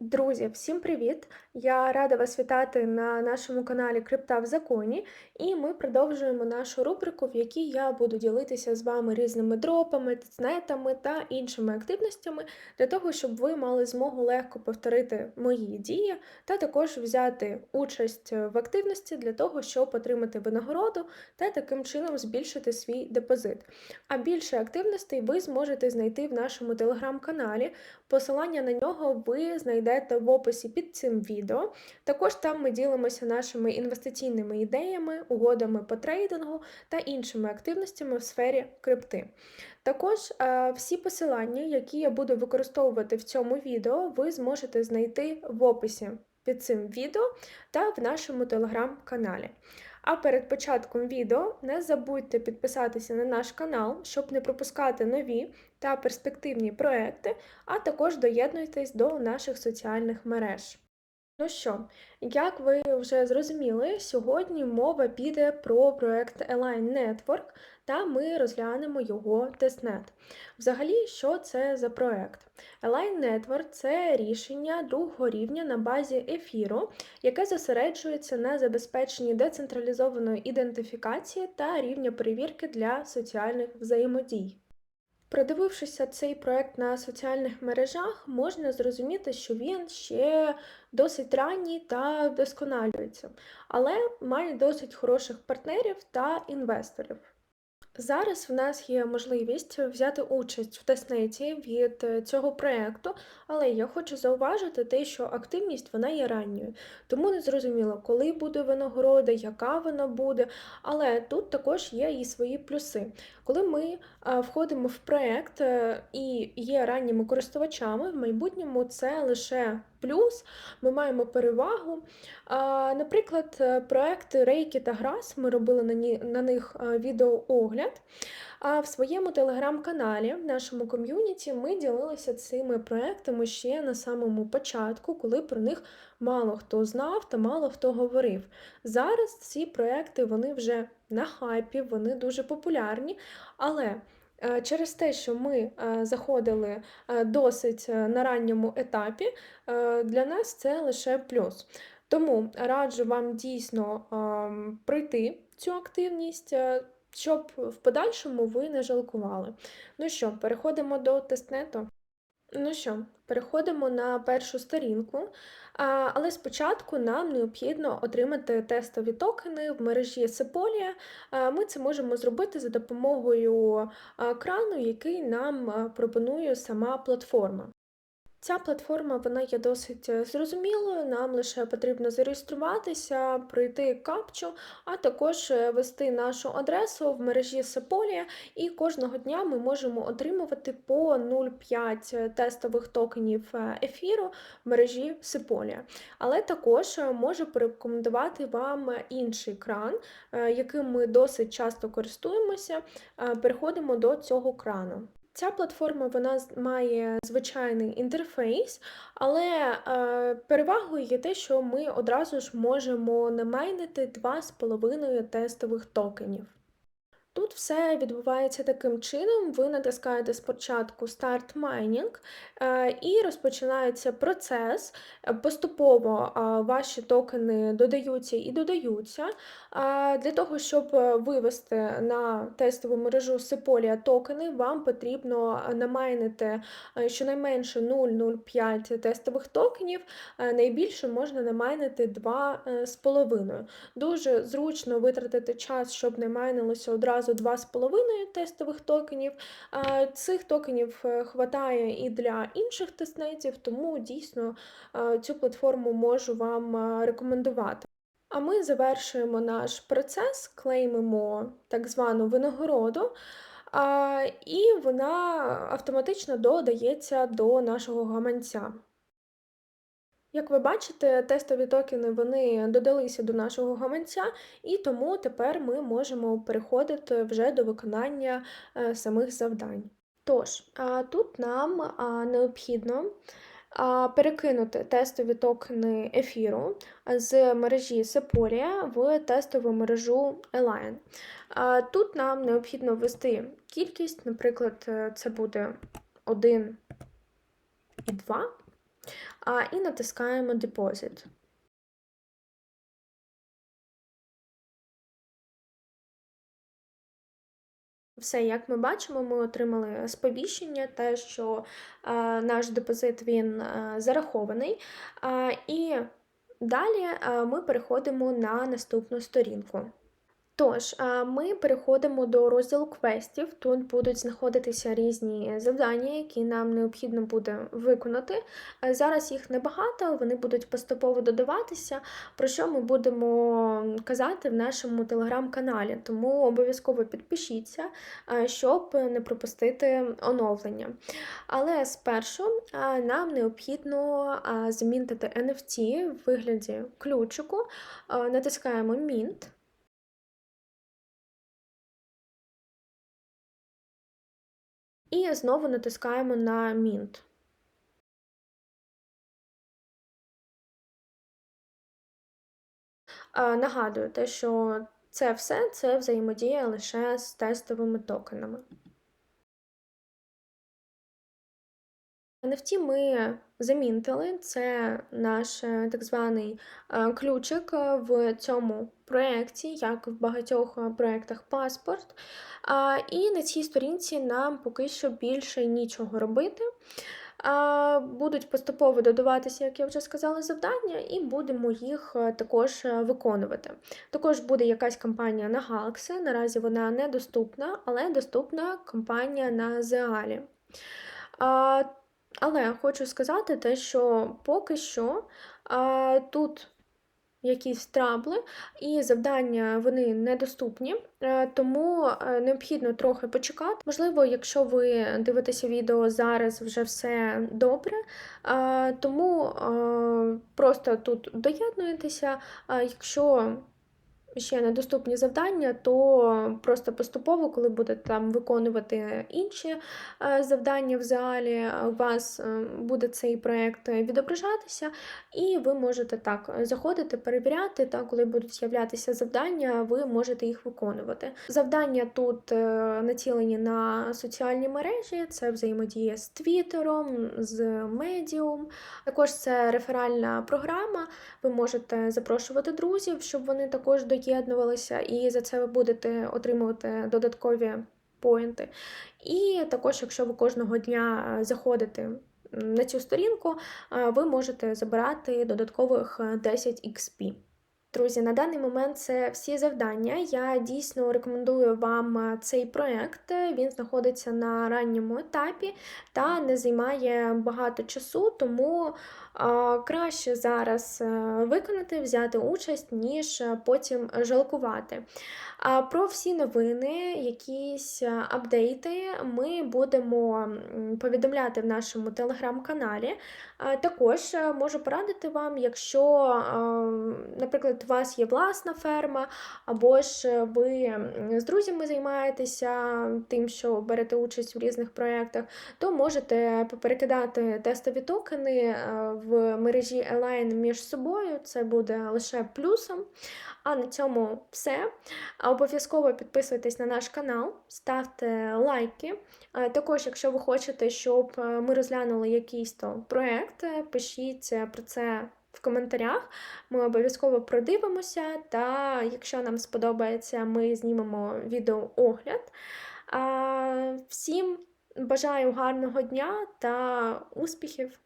Друзі, всім привіт! Я рада вас вітати на нашому каналі Крипта в Законі, і ми продовжуємо нашу рубрику, в якій я буду ділитися з вами різними дропами, тецнетами та іншими активностями для того, щоб ви мали змогу легко повторити мої дії та також взяти участь в активності для того, щоб отримати винагороду та таким чином збільшити свій депозит. А більше активностей ви зможете знайти в нашому телеграм-каналі. Посилання на нього ви знайдете в описі під цим відео. Також там ми ділимося нашими інвестиційними ідеями, угодами по трейдингу та іншими активностями в сфері крипти. Також всі посилання, які я буду використовувати в цьому відео, ви зможете знайти в описі під цим відео та в нашому телеграм-каналі. А перед початком відео не забудьте підписатися на наш канал, щоб не пропускати нові та перспективні проекти, а також доєднуйтесь до наших соціальних мереж. Ну що, як ви вже зрозуміли, сьогодні мова піде про проект Align Network, та ми розглянемо його тестнет. Взагалі, що це за проект? Align Network це рішення другого рівня на базі ефіру, яке зосереджується на забезпеченні децентралізованої ідентифікації та рівня перевірки для соціальних взаємодій. Продивившися цей проект на соціальних мережах, можна зрозуміти, що він ще досить ранній та вдосконалюється, але має досить хороших партнерів та інвесторів. Зараз в нас є можливість взяти участь в тестнеті від е, цього проєкту, але я хочу зауважити те, що активність вона є ранньою, тому не зрозуміло, коли буде винагорода, яка вона буде. Але тут також є і свої плюси. Коли ми входимо в проєкт е, і є ранніми користувачами, в майбутньому це лише плюс, ми маємо перевагу. Наприклад, е, проекти Рейки та Грас, ми робили на, них відеоогляд. А в своєму телеграм-каналі, в нашому ком'юніті, ми ділилися цими проектами ще на самому початку, коли про них мало хто знав та мало хто говорив. Зараз ці проекти вони вже на хайпі, вони дуже популярні, але е, Через те, що ми е, заходили е, досить на ранньому етапі, для нас це лише плюс. Тому раджу вам дійсно пройти цю активність щоб в подальшому ви не жалкували. Ну що, переходимо до тестнету. Ну що, переходимо на першу сторінку, але спочатку нам необхідно отримати тестові токени в мережі Sepolia. Ми це можемо зробити за допомогою крану, який нам пропонує сама платформа. Ця платформа вона є досить е, зрозумілою, нам лише потрібно зареєструватися, пройти капчу, а також е, ввести нашу адресу в мережі Сеполія, і кожного дня ми можемо отримувати по 0,5 тестових токенів е, ефіру в мережі Сеполія. Але також можу порекомендувати вам інший кран, яким ми досить часто користуємося. Переходимо до цього крану. Ця платформа вона має звичайний інтерфейс, але е, перевагою є те, що ми одразу ж можемо намайнити 2,5 тестових токенів. Тут все відбувається таким чином: ви натискаєте спочатку Start Mining е, і розпочинається процес. Поступово ваші токени додаються і додаються. Для того, щоб вивести на тестову мережу Sepolia токени, вам потрібно намайнити е, щонайменше 0,05 тестових токенів, е, найбільше можна намайнити 2,5. Дуже зручно витратити час, щоб не майнилося одразу одразу 2,5 тестових токенів. Цих токенів е, і для інших тестнетів, тому дійсно е, цю платформу можу вам е, рекомендувати. А ми завершуємо наш процес, клеймимо так звану винагороду, і вона автоматично додається до нашого гаманця. Як ви бачите, тестові токени вони додалися до нашого гаманця, і тому тепер ми можемо переходити вже до виконання е, самих завдань. Тож, тут нам необхідно перекинути тестові токени ефіру з мережі Sepolia в тестову мережу Align. Тут нам необхідно ввести кількість, наприклад, це буде 1 і 2. А, і натискаємо Deposit. Все, як ми бачимо, ми отримали сповіщення, те, що е, наш депозит він е, зарахований. Е, і далі е, ми переходимо на наступну сторінку. Тож, ми переходимо до розділу квестів. Тут будуть знаходитися різні завдання, які нам необхідно буде виконати. Зараз їх небагато, вони будуть поступово додаватися, про що ми будемо казати в нашому телеграм-каналі. Тому обов'язково підпишіться, щоб не пропустити оновлення. Але спершу нам необхідно замінити NFT в вигляді ключику, натискаємо Mint. І знову натискаємо на Mint. Нагадую те, що це все це взаємодія лише з тестовими токенами. NFT ми замінтили, це наш е, так званий е, ключик е, в цьому проєкті, як в багатьох проєктах паспорт. І на цій сторінці нам поки що більше нічого робити. Будуть поступово додаватися, як я вже сказала, завдання, і будемо їх також виконувати. Також буде якась кампанія на Galaxy, наразі вона недоступна, але доступна кампанія на Зеалі. Але хочу сказати те, що поки що а, тут якісь трабли, і завдання вони недоступні, е, тому е, необхідно трохи почекати. Можливо, якщо ви дивитеся відео зараз вже все добре, тому просто тут доєднуєтеся. Якщо ще недоступні завдання, то просто поступово, коли будете там виконувати інші е, завдання в залі, у вас е, буде цей проєкт відображатися, і ви можете так заходити, перевіряти, та коли будуть з'являтися завдання, ви можете їх виконувати. Завдання тут е, націлені на соціальні мережі, це взаємодія з Твіттером, з Medium. Також це реферальна програма. Ви можете запрошувати друзів, щоб вони також доєднувалися приєднувалися, і за це ви будете отримувати додаткові поінти. І також, якщо ви кожного дня е, заходите на цю сторінку, е, ви можете забирати додаткових 10 е, XP. Друзі, на даний момент це всі завдання. Я дійсно рекомендую вам цей проект. Він знаходиться на ранньому етапі та не займає багато часу, тому краще зараз е, виконати, взяти участь, ніж е, потім жалкувати. Про всі новини, якісь е, апдейти ми будемо повідомляти в нашому телеграм-каналі. Також можу порадити вам, якщо, наприклад, у вас є власна ферма, або ж ви з друзями займаєтеся тим, що берете участь в різних проєктах, то можете поперекидати тестові токени в мережі Align між собою, це буде лише плюсом. А на цьому все. Обов'язково підписуйтесь на наш канал, ставте лайки. Також, якщо ви хочете, щоб е, ми розглянули якийсь то проєкт, е, пишіть про це. В коментарях ми обов'язково продивимося, та якщо нам сподобається, ми знімемо відеоогляд. Всім бажаю гарного дня та успіхів!